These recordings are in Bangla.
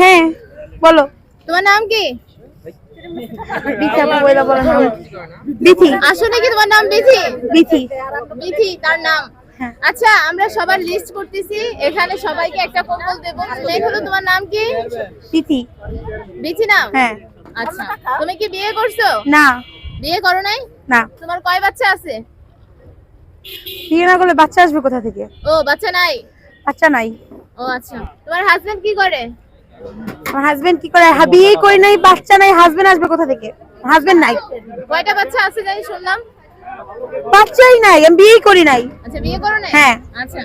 হ্যাঁ বলো। তোমার নাম কি? আসলে কি তোমার নাম বিথি? বিথি। বিথি তার নাম। হ্যাঁ। আচ্ছা আমরা সবার লিস্ট করতেছি। এখানে সবাইকে একটা কম্বল দেবো। হলো তোমার নাম কি? বিথি। বিথি নাম? হ্যাঁ। আচ্ছা তুমি কি বিয়ে করছ? না। বিয়ে করো নাই? না। তোমার কয় বাচ্চা আছে? বিয়ে না করলে বাচ্চা আসবে কোথা থেকে? ও বাচ্চা নাই? বাচ্চা নাই। ও আচ্ছা। তোমার হাজবেন্ড কি করে? আমার হাজবেন্ড কি করে? হ্যাঁ, করে করি নাই বাচ্চা নাই হাজবেন্ড আসবে কোথা থেকে? হাজবেন্ড নাই। কয়টা বাচ্চা আছে জানি শুনলাম। বাচ্চাই নাই আমি বিয়েই করি নাই। আচ্ছা বিয়ে করো নাই? হ্যাঁ। আচ্ছা।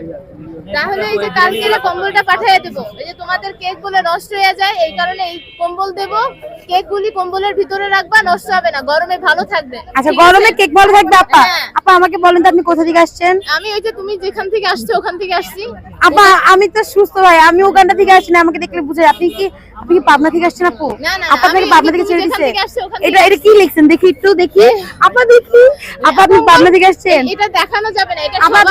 তাহলে এই যে কালকে এলে কম্বলটা পাঠিয়ে দেবো এই যে তোমাদের কেকগুলো নষ্ট হয়ে যায় এই কারণে এই কম্বল দেবো। কেক গুলি কম্বলের ভিতরে রাখবা নষ্ট হবে না। গরমে ভালো থাকবে। আচ্ছা গরমে কেক ভালো থাকবে আপা? হ্যাঁ। আপা আমাকে বলেন তো আপনি কোথা থেকে আসছেন? আমি ওই যে তুমি যেখান থেকে আসছো ওখান থেকে আসছি। আপা আমি তো সুস্থ ভাই আমি ওখানটা থেকে আসছি না আমাকে দেখলে বুঝে আপনি কি আপনি কি পাবনা থেকে আসছেন আপু? আপা আপনাকে পাবনা থেকে ছেড়ে ওখান এটা থেকে এটা কি লিখছেন? দেখি একটু দেখি। আপা দেখি। আপা আপনি পাবনা থেকে আসছেন? এটা দেখানো যাবে না এটা আপনি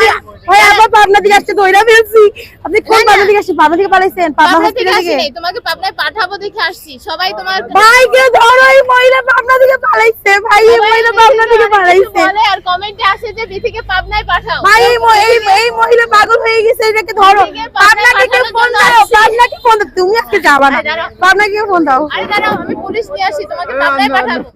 পাবনা থেকে আসছে দইরা ফেলছি। আপনি কোন না, না। পাবনা থেকে আসছেন? পাবনা থেকে পালাইছেন? পাবনা পাবনা হসপিটাল থেকে তোমাকে পাবনায় পাঠাবো দেখে আসছি। সবাই তোমার ভাই কে ধরো এই মহিলা পাবনা থেকে পালাইছে। ভাই এই সবাই মহিলা পাবনা থেকে পালাইছে। বলে আর কমেন্টে আসে যে পাবনায় পাঠাও। ভাই এই ম- এই এই মহিলা পাগল হয়ে গেছে এটাকে ধরো। পাবনাকে কে পাঠানোর ফোন জন্য দাও। আসছি। পাবনাকে ফোন তুমি আজকে যাবা না। দাঁড়াও। পাবনাকে ফোন দাও। আরে দাঁড়াও আমি পুলিশ নিয়ে আসি তোমাকে পাবনায় পাঠাবো।